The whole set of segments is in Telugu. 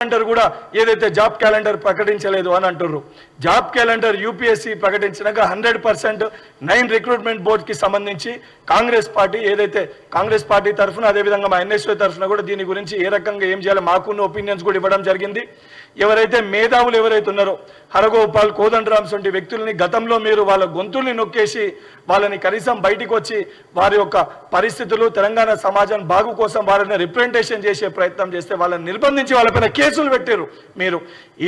క్యాలెండర్ కూడా ఏదైతే జాబ్ క్యాలెండర్ ప్రకటించలేదు అని అంటున్నారు జాబ్ క్యాలెండర్ యూపీఎస్సీ ప్రకటించినాక హండ్రెడ్ పర్సెంట్ నైన్ రిక్రూట్మెంట్ బోర్డ్కి సంబంధించి కాంగ్రెస్ పార్టీ ఏదైతే కాంగ్రెస్ పార్టీ తరఫున అదేవిధంగా మా ఎన్ఎస్ఓ తరఫున కూడా దీని గురించి ఏ రకంగా ఏం చేయాలి మాకున్న ఒపీనియన్స్ కూడా ఇవ్వడం జరిగింది. ఎవరైతే మేధావులు ఎవరైతే ఉన్నారో హరగోపాల్ కోదండరామ్స్ వంటి వ్యక్తుల్ని గతంలో మీరు వాళ్ళ గొంతుల్ని నొక్కేసి వాళ్ళని కనీసం బయటికి వచ్చి వారి యొక్క పరిస్థితులు తెలంగాణ సమాజం బాగు కోసం వారిని రిప్రజెంటేషన్ చేసే ప్రయత్నం చేస్తే వాళ్ళని నిర్బంధించి వాళ్ళపైన కేసులు పెట్టారు. మీరు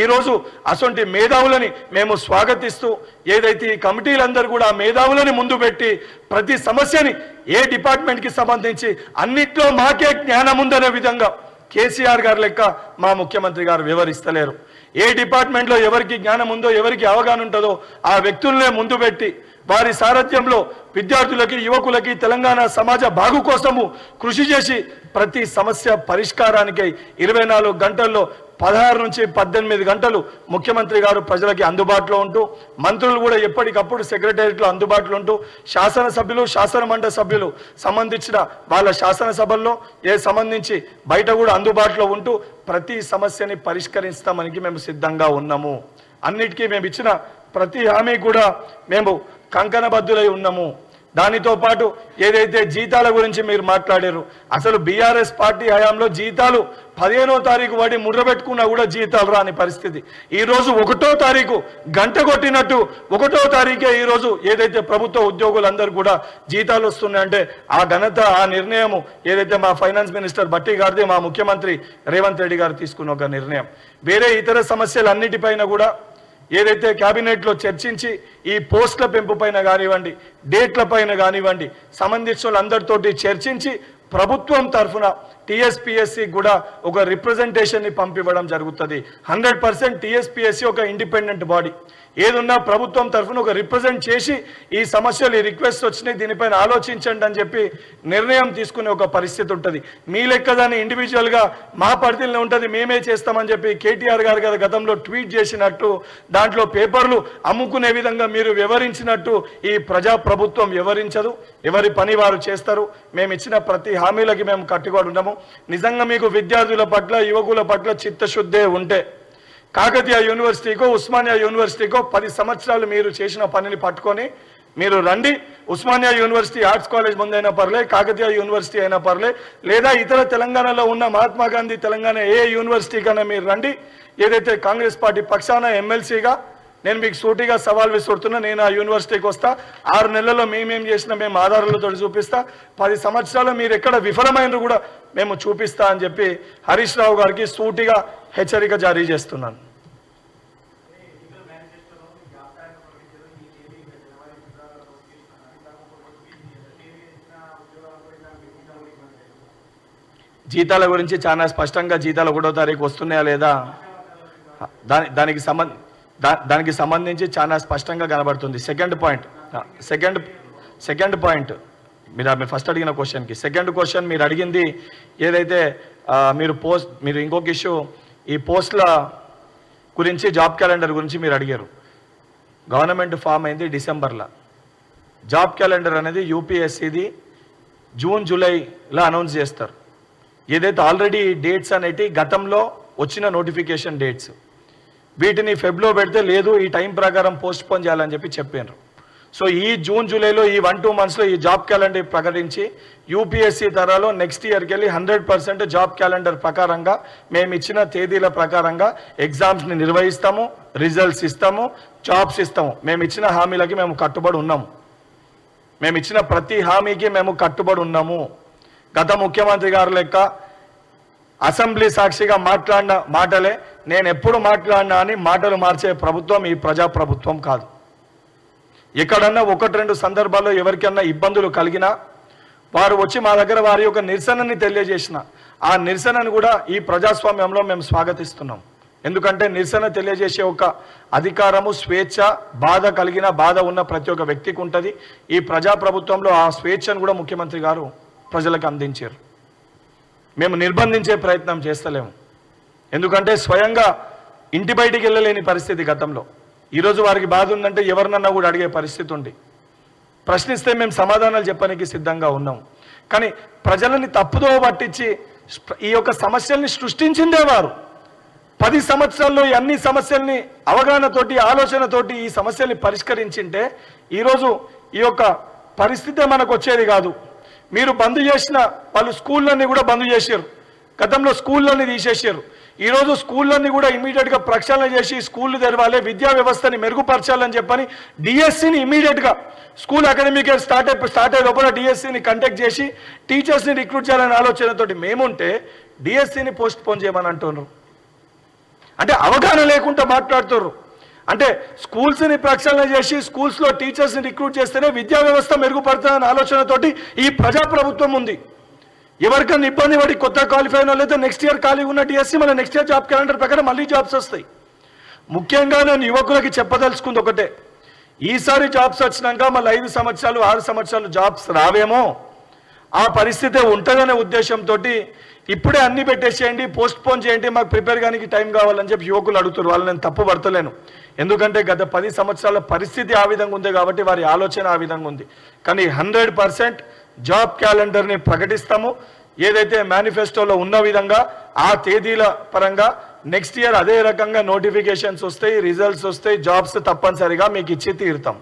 ఈరోజు అసొంటి మేధావులని మేము స్వాగతిస్తూ ఏదైతే ఈ కమిటీలందరూ కూడా మేధావులని ముందు పెట్టి ప్రతి సమస్యని ఏ డిపార్ట్మెంట్కి సంబంధించి అన్నిట్లో మాకే జ్ఞానం ఉందనే విధంగా కేసీఆర్ గారు లెక్క మా ముఖ్యమంత్రి గారు వివరిస్తలేరు. ఏ డిపార్ట్మెంట్లో ఎవరికి జ్ఞానం ఉందో ఎవరికి అవగాహన ఉంటుందో ఆ వ్యక్తులనే ముందు పెట్టి వారి సారథ్యంలో విద్యార్థులకి యువకులకి తెలంగాణ సమాజ బాగు కోసము కృషి చేసి ప్రతి సమస్య పరిష్కారానికై ఇరవై నాలుగు గంటల్లో పదహారు నుంచి పద్దెనిమిది గంటలు ముఖ్యమంత్రి గారు ప్రజలకి అందుబాటులో ఉంటూ మంత్రులు కూడా ఎప్పటికప్పుడు సెక్రటేరియట్లో అందుబాటులో ఉంటూ శాసనసభ్యులు శాసనమండలి సభ్యులు సంబంధించిన వాళ్ళ శాసనసభల్లో ఏ సంబంధించి బయట కూడా అందుబాటులో ఉంటూ ప్రతి సమస్యని పరిష్కరిస్తామనికి మేము సిద్ధంగా ఉన్నాము. అన్నిటికీ మేము ఇచ్చిన ప్రతి హామీ కూడా మేము కంకణబద్ధులై ఉన్నాము. దానితో పాటు ఏదైతే జీతాల గురించి మీరు మాట్లాడారు అసలు బీఆర్ఎస్ పార్టీ హయాంలో జీతాలు పదిహేనో తారీఖు వాడి ముర్రబెట్టుకున్నా కూడా జీతాలు రాని పరిస్థితి. ఈరోజు ఒకటో తారీఖు గంట కొట్టినట్టు ఒకటో తారీఖే ఈరోజు ఏదైతే ప్రభుత్వ ఉద్యోగులందరూ కూడా జీతాలు వస్తున్నాయంటే ఆ ఘనత ఆ నిర్ణయము ఏదైతే మా ఫైనాన్స్ మినిస్టర్ బట్టి గారిది మా ముఖ్యమంత్రి రేవంత్ రెడ్డి గారు తీసుకున్న ఒక నిర్ణయం. వేరే ఇతర సమస్యలన్నిటిపైన కూడా ఏదైతే క్యాబినెట్లో చర్చించి ఈ పోస్టుల పెంపు పైన కానివ్వండి డేట్ల పైన కానివ్వండి సంబంధించిన వాళ్ళందరితోటి చర్చించి ప్రభుత్వం తరఫున టీఎస్పిఎస్సి కూడా ఒక రిప్రజెంటేషన్ని పంపివ్వడం జరుగుతుంది. హండ్రెడ్ పర్సెంట్ టీఎస్పిఎస్సి ఒక ఇండిపెండెంట్ బాడీ ఏదున్నా ప్రభుత్వం తరఫున ఒక రిప్రజెంట్ చేసి ఈ సమస్యలు ఈ రిక్వెస్ట్ వచ్చినాయి దీనిపైన ఆలోచించండి అని చెప్పి నిర్ణయం తీసుకునే ఒక పరిస్థితి ఉంటుంది. మీ లెక్క దాన్ని ఇండివిజువల్గా మా పరిధిలో ఉంటుంది మేమే చేస్తామని చెప్పి కేటీఆర్ గారు కదా గతంలో ట్వీట్ చేసినట్టు దాంట్లో పేపర్లు అమ్ముకునే విధంగా మీరు వివరించినట్టు ఈ ప్రజా ప్రభుత్వం వివరించదు. ఎవరి పని వారు చేస్తారు మేము ఇచ్చిన ప్రతి హామీలకి మేము కట్టుబడి ఉన్నాము నిజంగా మీకు విద్యార్థుల పట్ల యువకుల పట్ల చిత్తశుద్ధే ఉంటే కాకతీయ యూనివర్సిటీకో ఉస్మానియా యూనివర్సిటీకో పది సంవత్సరాలు మీరు చేసిన పనిని పట్టుకొని మీరు రండి. ఉస్మానియా యూనివర్సిటీ ఆర్ట్స్ కాలేజ్ ముందైనా పర్లే కాకతీయ యూనివర్సిటీ అయినా పర్లే లేదా ఇతర తెలంగాణలో ఉన్న మహాత్మా గాంధీ తెలంగాణ ఏ యూనివర్సిటీకైనా మీరు రండి. ఏదైతే కాంగ్రెస్ పార్టీ పక్షాన ఎమ్మెల్సీగా నేను మీకు సూటిగా సవాల్ విసురుతున్నా నేను ఆ యూనివర్సిటీకి వస్తా ఆరు నెలల్లో మేమేం చేసినా మేము ఆధారాలతో చూపిస్తా పది సంవత్సరాలు మీరు ఎక్కడ విఫలమైనరు కూడా మేము చూపిస్తా అని చెప్పి హరీష్ రావు గారికి సూటిగా హెచ్చరిక జారీ చేస్తున్నాను. జీతాల గురించి చాలా స్పష్టంగా జీతాలు ఒకటో తారీఖు వస్తున్నాయా లేదా? దాని దానికి సంబంధ దానికి సంబంధించి చాలా స్పష్టంగా కనబడుతుంది. Second point second second point మీరు మీరు ఫస్ట్ అడిగిన క్వశ్చన్కి సెకండ్ క్వశ్చన్ మీరు అడిగింది ఏదైతే మీరు పోస్ట్ మీరు ఇంకొక ఇష్యూ ఈ పోస్ట్ల గురించి జాబ్ క్యాలెండర్ గురించి మీరు అడిగారు. గవర్నమెంట్ ఫామ్ అయింది డిసెంబర్లో జాబ్ క్యాలెండర్ అనేది యూపీఎస్సిది జూన్ జూలైలో అనౌన్స్ చేస్తారు. ఏదైతే ఆల్రెడీ డేట్స్ అనేటి గతంలో వచ్చిన నోటిఫికేషన్ డేట్స్ వీటిని ఫెబ్లో పెడితే లేదు ఈ టైం ప్రకారం పోస్ట్ పోన్ చేయాలని చెప్పి చెప్పారు సో ఈ జూన్ జూలైలో ఈ వన్ టూ మంత్స్లో ఈ జాబ్ క్యాలెండర్ ప్రకటించి యూపీఎస్సీ తరాలో నెక్స్ట్ ఇయర్కి వెళ్ళి హండ్రెడ్ పర్సెంట్ జాబ్ క్యాలెండర్ ప్రకారంగా మేము ఇచ్చిన తేదీల ప్రకారంగా ఎగ్జామ్స్ని నిర్వహిస్తాము రిజల్ట్స్ ఇస్తాము జాబ్స్ ఇస్తాము. మేము ఇచ్చిన హామీలకి మేము కట్టుబడి ఉన్నాము. మేము ఇచ్చిన ప్రతి హామీకి మేము కట్టుబడి ఉన్నాము. గత ముఖ్యమంత్రి గారు లెక్క అసెంబ్లీ సాక్షిగా మాట్లాడిన మాటలే నేను ఎప్పుడు మాట్లాడినా అని మాటలు మార్చే ప్రభుత్వం ఈ ప్రజా ప్రభుత్వం కాదు. ఎక్కడన్నా ఒకటి రెండు సందర్భాల్లో ఎవరికన్నా ఇబ్బందులు కలిగినా వారు వచ్చి మా దగ్గర వారి యొక్క నిరసనని తెలియజేసిన ఆ నిరసనను కూడా ఈ ప్రజాస్వామ్యంలో మేము స్వాగతిస్తున్నాం. ఎందుకంటే నిరసన తెలియజేసే ఒక అధికారము స్వేచ్ఛ బాధ కలిగిన బాధ ఉన్న ప్రతి ఒక్క వ్యక్తికి ఉంటుంది. ఈ ప్రజా ప్రభుత్వంలో ఆ స్వేచ్ఛను కూడా ముఖ్యమంత్రి గారు ప్రజలకు అందించారు. మేము నిర్బంధించే ప్రయత్నం చేస్తలేము. ఎందుకంటే స్వయంగా ఇంటి బయటికి వెళ్ళలేని పరిస్థితి గతంలో. ఈరోజు వారికి బాధ ఉందంటే ఎవరినన్నా కూడా అడిగే పరిస్థితి ఉంది. ప్రశ్నిస్తే మేము సమాధానాలు చెప్పడానికి సిద్ధంగా ఉన్నాం. కానీ ప్రజలని తప్పుదో పట్టించి ఈ యొక్క సమస్యల్ని సృష్టించిందే వారు. పది సంవత్సరాల్లో ఈ అన్ని సమస్యల్ని అవగాహనతోటి ఆలోచనతోటి ఈ సమస్యల్ని పరిష్కరించింటే ఈరోజు ఈ యొక్క పరిస్థితే మనకు వచ్చేది కాదు. మీరు బంద్ చేసిన వాళ్ళు స్కూళ్ళన్నీ కూడా బంద్ చేశారు. గతంలో స్కూళ్ళన్నీ తీసేసారు ఈరోజు స్కూళ్ళన్నీ కూడా ఇమీడియట్గా ప్రక్షాళన చేసి స్కూళ్ళు తెరవాలి విద్యా వ్యవస్థని మెరుగుపరచాలని చెప్పని డిఎస్సిని ఇమీడియట్గా స్కూల్ అకాడమిక్ ఇయర్ స్టార్ట్ అయిపోయి స్టార్ట్ అయ్యే లోపల డిఎస్సిని కండక్ట్ చేసి టీచర్స్ని రిక్రూట్ చేయాలనే ఆలోచనతోటి మేముంటే డిఎస్సిని పోస్ట్ పోన్ చేయమని అంటున్నారు. అంటే అవగాహన లేకుండా మాట్లాడుతున్నారు. అంటే స్కూల్స్ని ప్రక్షాళన చేసి స్కూల్స్లో టీచర్స్ని రిక్రూట్ చేస్తేనే విద్యా వ్యవస్థ మెరుగుపడుతుందనే ఆలోచనతోటి ఈ ప్రజాప్రభుత్వం ఉంది. ఎవరికైనా ఇబ్బంది పడి కొత్త క్వాలిఫై అయిన నెక్స్ట్ ఇయర్ ఖాళీ ఉన్న డిఎస్సి మన నెక్స్ట్ ఇయర్ జాబ్ క్యాలెండర్ ప్రకారం మళ్ళీ జాబ్స్ వస్తాయి. ముఖ్యంగా నేను యువకులకి చెప్పదలుచుకుంది ఒకటే. ఈసారి జాబ్స్ వచ్చినాక మళ్ళీ ఐదు సంవత్సరాలు ఆరు సంవత్సరాలు జాబ్స్ రావేమో? ఆ పరిస్థితి ఉంటుందనే ఉద్దేశంతో ఇప్పుడే అన్ని పెట్టేసేయండి పోస్ట్ పోన్ చేయండి మాకు ప్రిపేర్ కానీ టైం కావాలని చెప్పి యువకులు అడుగుతారు వాళ్ళు నేను తప్పు పడతలేను. ఎందుకంటే గత పది సంవత్సరాల పరిస్థితి ఆ విధంగా ఉంది కాబట్టి వారి ఆలోచన ఆ విధంగా ఉంది. కానీ హండ్రెడ్ పర్సెంట్ జాబ్ క్యాలెండర్ని ప్రకటిస్తాము. ఏదైతే మేనిఫెస్టోలో ఉన్న విధంగా ఆ తేదీల పరంగా నెక్స్ట్ ఇయర్ అదే రకంగా నోటిఫికేషన్స్ వస్తాయి రిజల్ట్స్ వస్తాయి జాబ్స్ తప్పనిసరిగా మీకు ఇచ్చి తీరుతాం.